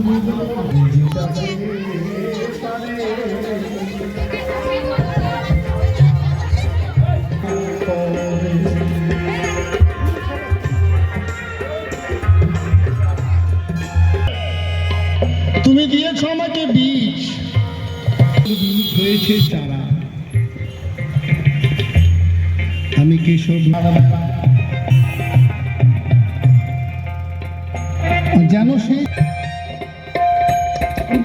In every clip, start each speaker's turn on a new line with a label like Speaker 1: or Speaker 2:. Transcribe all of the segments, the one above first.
Speaker 1: তুমি দিয়েছ আমাকে বীজ। হয়েছে চারা। আমি কেশব যেন সেই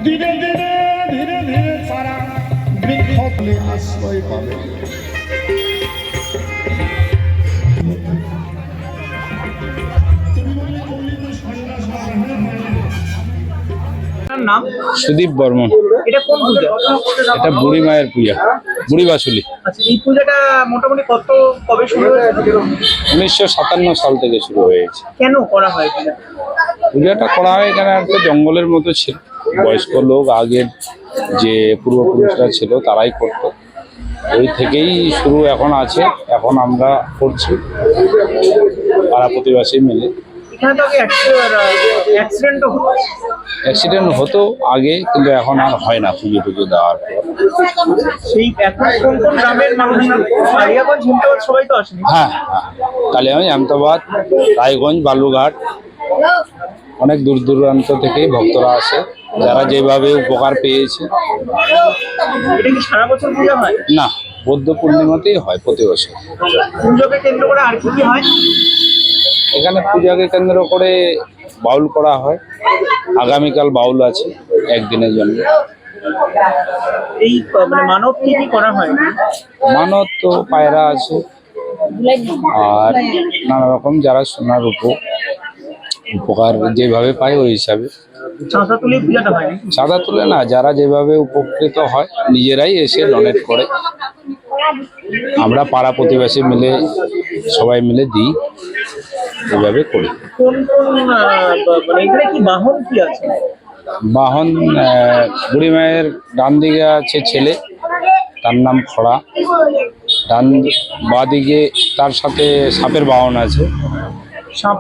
Speaker 1: ধীরে ধীরে ধীরে ধীরে বৃক্ষলে আশ্রয় পাবে।
Speaker 2: নাম?
Speaker 3: সুদীপ বর্মন।
Speaker 2: এটা কোন পূজা?
Speaker 3: এটা বুড়ি মায়ের পূজা। বুড়ি বাসুলি।
Speaker 2: আচ্ছা এই পূজাটা মোটামুটি কত কবে শুরু হয়েছে?
Speaker 3: উনিশশো সাতান্ন সাল থেকে শুরু হয়েছে।
Speaker 2: কেন করা হয়
Speaker 3: পূজাটা করা হয় এখানে একটা জঙ্গলের মতো ছিল। বয়স্ক লোক আগের যে পূর্বপুরুষরা ছিল তারাই করতো। ওই থেকেই শুরু এখন আছে এখন আমরা করছি পাড়া প্রতিবাসী মিলে। অ্যাক্সিডেন্ট হতো। আগে কিন্তু এখন আর হয় না পুজো টুজো দেওয়ার পর। হ্যাঁ হ্যাঁ কালিয়াগঞ্জ আহমেদাবাদ রায়গঞ্জ বালুঘাট অনেক দূর দূরান্ত থেকেই ভক্তরা আসে। যারা যেভাবে উপকার পেয়েছে। না বৌদ্ধ পূর্ণিমাতেই হয় প্রতি বছর। এখানে পূজাকে কেন্দ্র করে বাউল করা হয়। আগামীকাল বাউল আছে একদিনের জন্য।
Speaker 2: এই ক- মানে কি কি করা হয়?
Speaker 3: মানত তো পায়রা আছে আর নানা রকম যারা সোনার উপ উপকার যেভাবে পায় ওই হিসাবে।
Speaker 2: চাঁদা তুলে
Speaker 3: না যারা যেভাবে উপকৃত হয় নিজেরাই এসে ডোনেট করে। আমরা পাড়া প্রতিবেশী মিলে সবাই মিলে দিই এভাবে করি।
Speaker 2: মানে বাহন
Speaker 3: বুড়ি মায়ের ডান দিকে আছে ছেলে তার নাম খড়া। ডান বাঁ দিকে তার সাথে সাপের বাহন আছে।
Speaker 2: সাপ